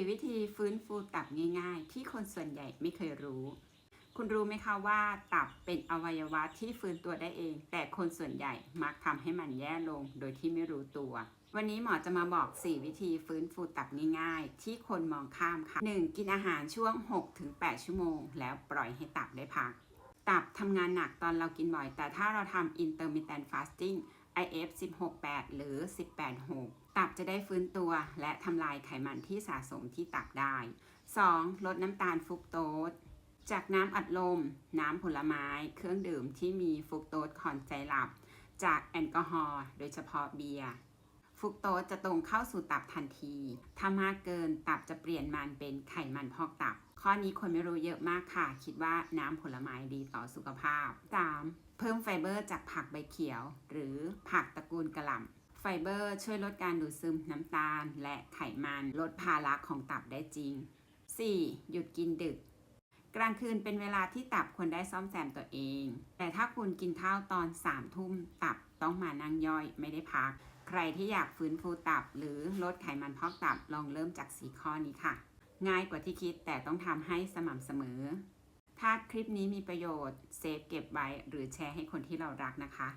4 วิธีฟื้นฟูตับง่าย ๆ ที่คนส่วนใหญ่ไม่เคยรู้ คุณรู้ไหมคะว่าตับเป็นอวัยวะที่ฟื้นตัวได้เอง แต่คนส่วนใหญ่มักทำให้มันแย่ลงโดยที่ไม่รู้ตัว วันนี้หมอจะมาบอก 4 วิธีฟื้นฟูตับง่ายๆ ที่คนมองข้ามค่ะ 1. กินอาหารช่วง 6-8 ชั่วโมง แล้วปล่อยให้ตับได้พัก ตับทำงานหนักตอนเรากินบ่อย แต่ถ้าเราทำ intermittent fasting IF 16-8 หรือ 18-6 ตับจะได้ฟื้นตัวและทำลายไขมันที่สะสมที่ตับได้ 2. ลดน้ำตาลฟรุกโตสจากน้ำอัดลม น้ำผลไม้ เครื่องดื่มที่มีฟรุกโตสคอนไซรัปจากแอลกอฮอล์โดยเฉพาะเบียร์ ฟุกโตสจะตรงเข้าสู่ตับทันที ถ้ามากเกินตับจะเปลี่ยนมันเป็นไขมันพอกตับ ข้อนี้คนไม่รู้เยอะมากค่ะ คิดว่าน้ำผลไม้ดีต่อสุขภาพ 3. เพิ่มไฟเบอร์จากผักใบเขียว หรือผักตระกูลกระหล่ำไฟเบอร์ช่วยลดการดูดซึมน้ำตาล และไขมัน ลดภาระของตับได้จริง 4. หยุดกินดึก กลางคืนเป็นเวลาที่ตับควรได้ซ่อมแซมตัวเอง แต่ถ้าคุณกินข้าวตอน3ามทุ่มตับต้องมานั่งย่อยไม่ได้พัก ใครที่อยากฟื้นฟูตับ หรือลดไขมันพอกตับลองเริ่มจากสีข้อนี้ค่ะ ง่ายกว่าที่คิดแต่ต้องทำให้สม่ำเสมอ ถ้าคลิปนี้มีประโยชน์เซฟเก็บไว้หรือแชร์ให้คนที่เรารักนะคะ